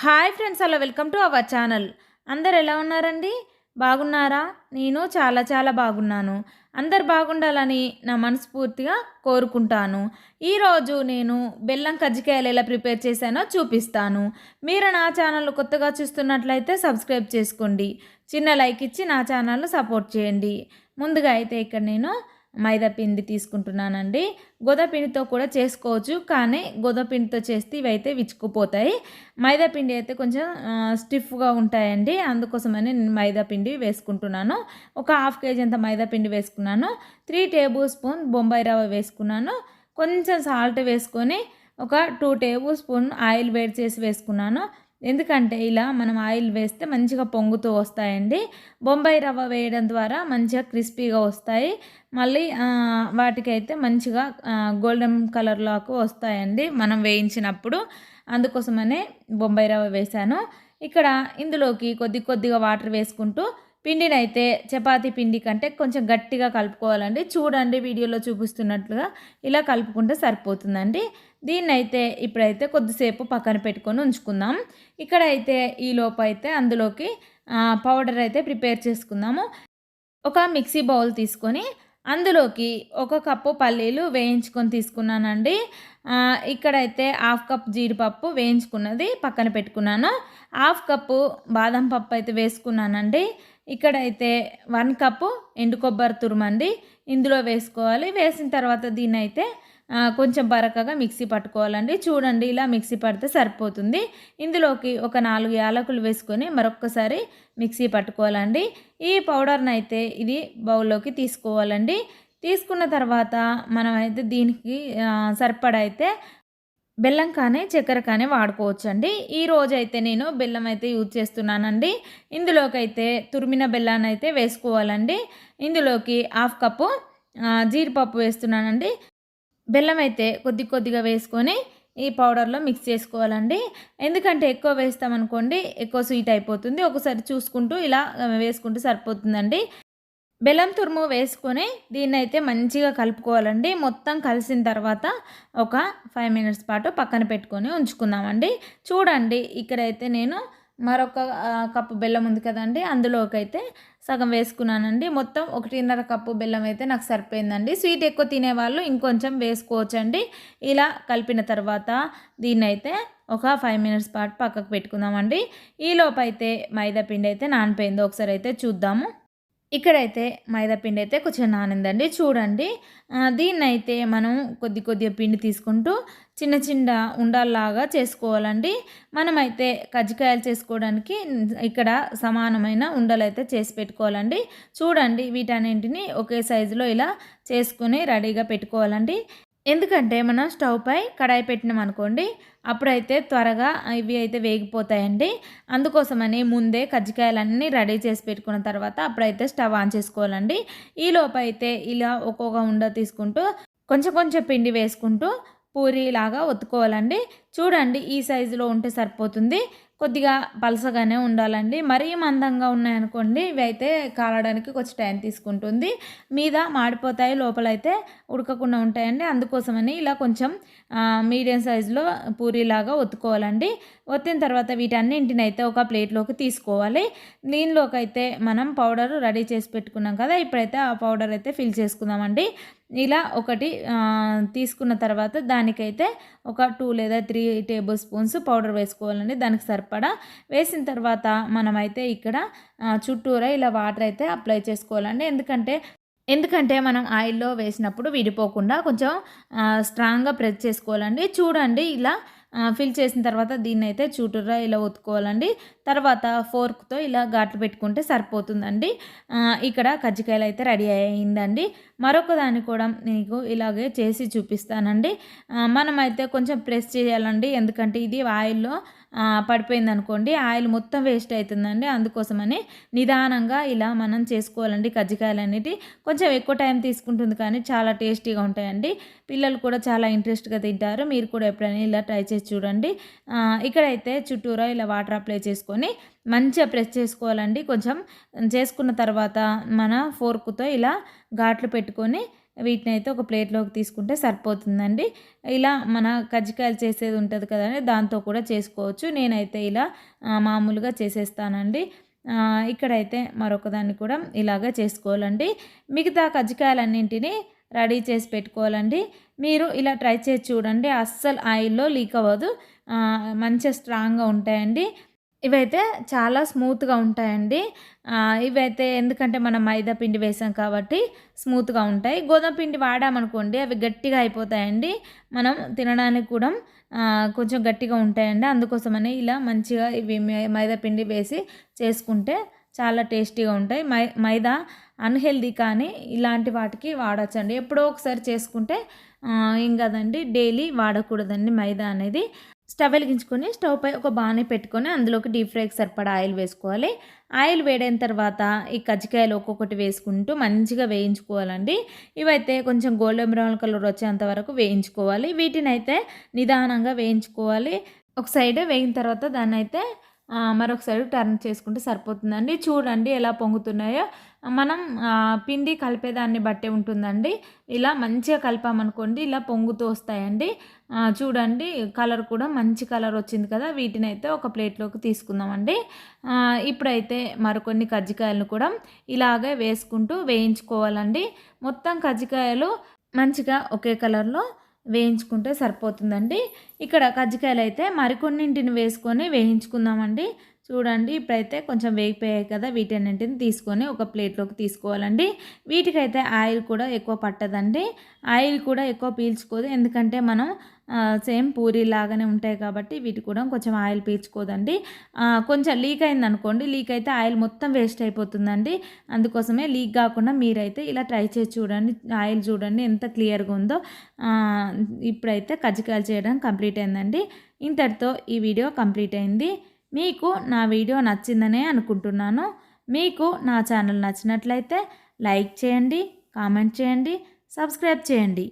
Hi friends hello welcome to our channel. అందరు ఎలా ఉన్నారండి? బాగున్నారా? నేను చాలా చాలా బాగున్నాను. అందరు బాగుండాలని నా మనస్ఫూర్తిగా కోరుకుంటాను. ఈరోజు నేను బెల్లం కజ్జికాయలు ఎలా ప్రిపేర్ చేశానో చూపిస్తాను. మీరు నా ఛానల్ కొత్తగా చూస్తున్నట్లయితే సబ్స్క్రైబ్ చేసుకోండి. చిన్న లైక్ ఇచ్చి నా ఛానల్ సపోర్ట్ చేయండి. ముందుగా అయితే ఇక్కడ నేను మైదా పిండి తీసుకుంటున్నానండి. గోధుమపిండితో కూడా చేసుకోవచ్చు కానీ గోధుమపిండితో చేస్తే ఇవైతే విచ్చుకుపోతాయి. మైదా పిండి అయితే కొంచెం స్టిఫ్గా ఉంటాయండి. అందుకోసమని నేను మైదా పిండి వేసుకుంటున్నాను. ఒక హాఫ్ కేజీ అంత మైదా పిండి వేసుకున్నాను. త్రీ టేబుల్ స్పూన్ బొంబాయి రవ్వ వేసుకున్నాను. కొంచెం సాల్ట్ వేసుకొని ఒక టూ టేబుల్ స్పూన్ ఆయిల్ వేడి చేసి వేసుకున్నాను. ఎందుకంటే ఇలా మనం ఆయిల్ వేస్తే మంచిగా పొంగుతూ వస్తాయండి. బొంబాయి రవ్వ వేయడం ద్వారా మంచిగా క్రిస్పీగా వస్తాయి. మళ్ళీ వాటికైతే మంచిగా గోల్డెన్ కలర్లోకి వస్తాయండి మనం వేయించినప్పుడు. అందుకోసమనే బొంబాయి రవ్వ వేశాను. ఇక్కడ ఇందులోకి కొద్ది కొద్దిగా వాటర్ వేసుకుంటూ పిండినైతే చపాతీ పిండి కంటే కొంచెం గట్టిగా కలుపుకోవాలండి. చూడండి వీడియోలో చూపిస్తున్నట్లుగా ఇలా కలుపుకుంటే సరిపోతుందండి. దీన్నైతే ఇప్పుడైతే కొద్దిసేపు పక్కన పెట్టుకొని ఉంచుకుందాం. ఇక్కడ అయితే ఈ లోపైతే అయితే అందులోకి పౌడర్ అయితే ప్రిపేర్ చేసుకుందాము. ఒక మిక్సీ బౌల్ తీసుకొని అందులోకి ఒక కప్పు పల్లీలు వేయించుకొని తీసుకున్నానండి. ఇక్కడైతే హాఫ్ కప్ జీడిపప్పు వేయించుకున్నది పక్కన పెట్టుకున్నాను. హాఫ్ కప్పు బాదం పప్పు అయితే వేసుకున్నానండి. ఇక్కడైతే వన్ కప్పు ఎండు కొబ్బరి తురుమండి ఇందులో వేసుకోవాలి. వేసిన తర్వాత దీన్ని అయితే కొంచెం బరకగా మిక్సీ పట్టుకోవాలండి. చూడండి ఇలా మిక్సీ పడితే సరిపోతుంది. ఇందులోకి ఒక నాలుగు యాలకులు వేసుకొని మరొక్కసారి మిక్సీ పట్టుకోవాలండి. ఈ పౌడర్ని అయితే ఇది బౌల్లోకి తీసుకోవాలండి. తీసుకున్న తర్వాత మనం అయితే దీనికి సరిపడైతే అయితే బెల్లం కానీ చక్కెర కానీ వాడుకోవచ్చు అండి ఈ రోజైతే నేను బెల్లం అయితే యూజ్ చేస్తున్నానండి. ఇందులోకైతే తురిమిన బెల్లాన్ని అయితే వేసుకోవాలండి. ఇందులోకి హాఫ్ కప్పు జీడిపప్పు వేస్తున్నానండి. బెల్లం అయితే కొద్ది కొద్దిగా వేసుకొని ఈ పౌడర్లో మిక్స్ చేసుకోవాలండి. ఎందుకంటే ఎక్కువ వేస్తామనుకోండి ఎక్కువ స్వీట్ అయిపోతుంది. ఒకసారి చూసుకుంటూ ఇలా వేసుకుంటూ సరిపోతుందండి. బెల్లం తురుము వేసుకొని దీన్ని అయితే మంచిగా కలుపుకోవాలండి. మొత్తం కలిసిన తర్వాత ఒక ఫైవ్ మినిట్స్ పాటు పక్కన పెట్టుకొని ఉంచుకుందామండి. చూడండి ఇక్కడైతే నేను మరొక కప్పు బెల్లం ఉంది కదండి అందులోకి అయితే సగం వేసుకున్నానండి. మొత్తం ఒకటిన్నర కప్పు బెల్లం అయితే నాకు సరిపోయిందండి. స్వీట్ ఎక్కువ తినేవాళ్ళు ఇంకొంచెం వేసుకోవచ్చండి. ఇలా కలిపిన తర్వాత దీన్ని అయితే ఒక ఫైవ్ మినిట్స్ పాటు పక్కకు పెట్టుకుందామండి. ఈలోపు అయితే మైదా పిండి అయితే నానిపోయింది. ఒకసారి అయితే చూద్దాము. ఇక్కడైతే మైదాపిండి అయితే కొంచెం నానిందండి. చూడండి. దీన్నైతే మనం కొద్ది కొద్దిగా పిండి తీసుకుంటూ చిన్న చిన్న ఉండాల్లాగా చేసుకోవాలండి. మనమైతే కజ్జికాయలు చేసుకోవడానికి ఇక్కడ సమానమైన ఉండలు అయితే చేసి పెట్టుకోవాలండి. చూడండి వీటన్నింటిని ఒకే సైజులో ఇలా చేసుకుని రెడీగా పెట్టుకోవాలండి. ఎందుకంటే మనం స్టవ్ పై కడాయి పెట్టినాం అనుకోండి అప్పుడైతే త్వరగా ఇవి అయితే వేగిపోతాయండి. అందుకోసమని ముందే కజ్జికాయలన్నీ రెడీ చేసి పెట్టుకున్న తర్వాత అప్పుడైతే స్టవ్ ఆన్ చేసుకోవాలండి. ఈ అయితే ఇలా ఒక్కొక్క ఉండ తీసుకుంటూ కొంచెం కొంచెం పిండి వేసుకుంటూ పూరిలాగా ఒత్తుకోవాలండి. చూడండి ఈ సైజులో ఉంటే సరిపోతుంది. కొద్దిగా పలసగానే ఉండాలండి. మరీ మందంగా ఉన్నాయనుకోండి ఇవి అయితే కాలడానికి కొంచెం టైం తీసుకుంటుంది. మీద మాడిపోతాయి లోపలైతే ఉడకకుండా ఉంటాయండి. అందుకోసమని ఇలా కొంచెం మీడియం సైజులో పూరీలాగా ఒత్తుకోవాలండి. ఒత్తిన తర్వాత వీటన్నింటిని అయితే ఒక ప్లేట్లోకి తీసుకోవాలి. దీనిలోకి అయితే మనం పౌడర్ రెడీ చేసి పెట్టుకున్నాం కదా ఇప్పుడైతే ఆ పౌడర్ అయితే ఫిల్ చేసుకుందామండి. ఇలా ఒకటి తీసుకున్న తర్వాత దానికైతే ఒక టూ లేదా త్రీ టేబుల్ స్పూన్స్ పౌడర్ వేసుకోవాలండి. దానికి సరిపడా వేసిన తర్వాత మనమైతే ఇక్కడ చుట్టూరా ఇలా వాటర్ అయితే అప్లై చేసుకోవాలండి. ఎందుకంటే ఎందుకంటే మనం ఆయిల్లో వేసినప్పుడు విడిపోకుండా కొంచెం స్ట్రాంగ్గా ప్రెస్ చేసుకోవాలండి. చూడండి ఇలా ఫిల్ చేసిన తర్వాత దీన్ని అయితే చూటురా ఇలా ఒత్తుకోవాలండి. తర్వాత ఫోర్క్తో ఇలా ఘాట్లు పెట్టుకుంటే సరిపోతుందండి. ఇక్కడ కజ్జికాయలు అయితే రెడీ అయిందండి మరొక దాన్ని కూడా మీకు ఇలాగే చేసి చూపిస్తానండి. మనమైతే కొంచెం ప్రెస్ చేయాలండి. ఎందుకంటే ఇది ఆయిల్లో పడిపోయింది అనుకోండి ఆయిల్ మొత్తం వేస్ట్ అవుతుందండి అందుకోసమని నిదానంగా ఇలా మనం చేసుకోవాలండి కజ్జికాయలు అనేటి కొంచెం ఎక్కువ టైం తీసుకుంటుంది కానీ చాలా టేస్టీగా ఉంటాయండి. పిల్లలు కూడా చాలా ఇంట్రెస్ట్గా తింటారు. మీరు కూడా ఎప్పుడైనా ఇలా ట్రై చేసి చూడండి. ఇక్కడైతే చుట్టూరా ఇలా వాటర్ అప్లై చేసుకొని మంచిగా ప్రెస్ చేసుకోవాలండి. కొంచెం చేసుకున్న తర్వాత మన ఫోర్క్తో ఇలా ఘాట్లు పెట్టుకొని వీటిని అయితే ఒక ప్లేట్లోకి తీసుకుంటే సరిపోతుందండి. ఇలా మన కజ్జికాయలు చేసేది ఉంటుంది కదండి దాంతో కూడా చేసుకోవచ్చు. నేనైతే ఇలా మామూలుగా చేసేస్తానండి. ఇక్కడైతే మరొకదాన్ని కూడా ఇలాగే చేసుకోవాలండి. మిగతా కజ్జికాయలన్నింటినీ రెడీ చేసి పెట్టుకోవాలండి. మీరు ఇలా ట్రై చేసి చూడండి. అస్సలు ఆయిల్లో లీక్ అవ్వదు. మంచిగా స్ట్రాంగ్గా ఉంటాయండి. ఇవైతే చాలా స్మూత్గా ఉంటాయండి. ఇవైతే ఎందుకంటే మనం మైదా పిండి వేసాం కాబట్టి స్మూత్గా ఉంటాయి. గోధుమ పిండి వాడామనుకోండి అవి గట్టిగా అయిపోతాయండి. మనం తినడానికి కూడా కొంచెం గట్టిగా ఉంటాయండి. అందుకోసమని ఇలా మంచిగా ఇవి మైదా పిండి వేసి చేసుకుంటే చాలా టేస్టీగా ఉంటాయి. మై మైదా అన్హెల్దీ కానీ ఇలాంటి వాటికి వాడచ్చండి. ఎప్పుడో ఒకసారి చేసుకుంటే ఏం కదండి డైలీ వాడకూడదండి మైదా అనేది. స్టవ్ వెలిగించుకొని స్టవ్ పై ఒక బాణీ పెట్టుకొని అందులోకి డీప్ ఫ్రైకి సరిపడా ఆయిల్ వేసుకోవాలి. ఆయిల్ వేడైన తర్వాత ఈ కజ్జికాయలు ఒక్కొక్కటి వేసుకుంటూ మంచిగా వేయించుకోవాలండి. ఇవైతే కొంచెం గోల్డెన్ బ్రౌన్ కలర్ వచ్చేంత వరకు వేయించుకోవాలి. వీటిని అయితే నిదానంగా వేయించుకోవాలి. ఒక సైడ్ వేయిన తర్వాత దాన్ని అయితే మరొక సైడ్ టర్న్ చేసుకుంటే సరిపోతుందండి. చూడండి ఎలా పొంగుతున్నాయో. మనం పిండి కలిపేదాన్ని బట్టే ఉంటుందండి. ఇలా మంచిగా కలిపామనుకోండి ఇలా పొంగుతూ వస్తాయండి. చూడండి కలర్ కూడా మంచి కలర్ వచ్చింది కదా వీటిని అయితే ఒక ప్లేట్లోకి తీసుకుందామండి. ఇప్పుడైతే మరికొన్ని కజ్జికాయలను కూడా ఇలాగే వేసుకుంటూ వేయించుకోవాలండి. మొత్తం కజ్జికాయలు మంచిగా ఒకే కలర్లో వేయించుకుంటే సరిపోతుందండి. ఇక్కడ కజ్జికాయలు అయితే మరికొన్నింటిని వేసుకొని వేయించుకుందామండి. చూడండి ఇప్పుడైతే కొంచెం వేగిపోయాయి కదా వీటన్నింటిని తీసుకొని ఒక ప్లేట్లోకి తీసుకోవాలండి. వీటికైతే ఆయిల్ కూడా ఎక్కువ పట్టదండి. ఆయిల్ కూడా ఎక్కువ పీల్చుకోదు. ఎందుకంటే మనం సేమ్ పూరి లాగానే ఉంటాయి కాబట్టి వీటి కూడా కొంచెం ఆయిల్ పీల్చుకోదండి. కొంచెం లీక్ అయింది అనుకోండి లీక్ అయితే ఆయిల్ మొత్తం వేస్ట్ అయిపోతుందండి. అందుకోసమే లీక్ కాకుండా మీరైతే ఇలా ట్రై చేసి చూడండి. ఆయిల్ చూడండి ఎంత క్లియర్గా ఉందో. ఇప్పుడైతే కజ్జికాయలు చేయడం కంప్లీట్ అయిందండి. ఇంతటితో ఈ వీడియో కంప్లీట్ అయింది. మీకు నా వీడియో నచ్చిందనే అనుకుంటున్నాను. మీకు నా ఛానల్ నచ్చినట్లయితే లైక్ చేయండి కామెంట్ చేయండి సబ్స్క్రైబ్ చేయండి.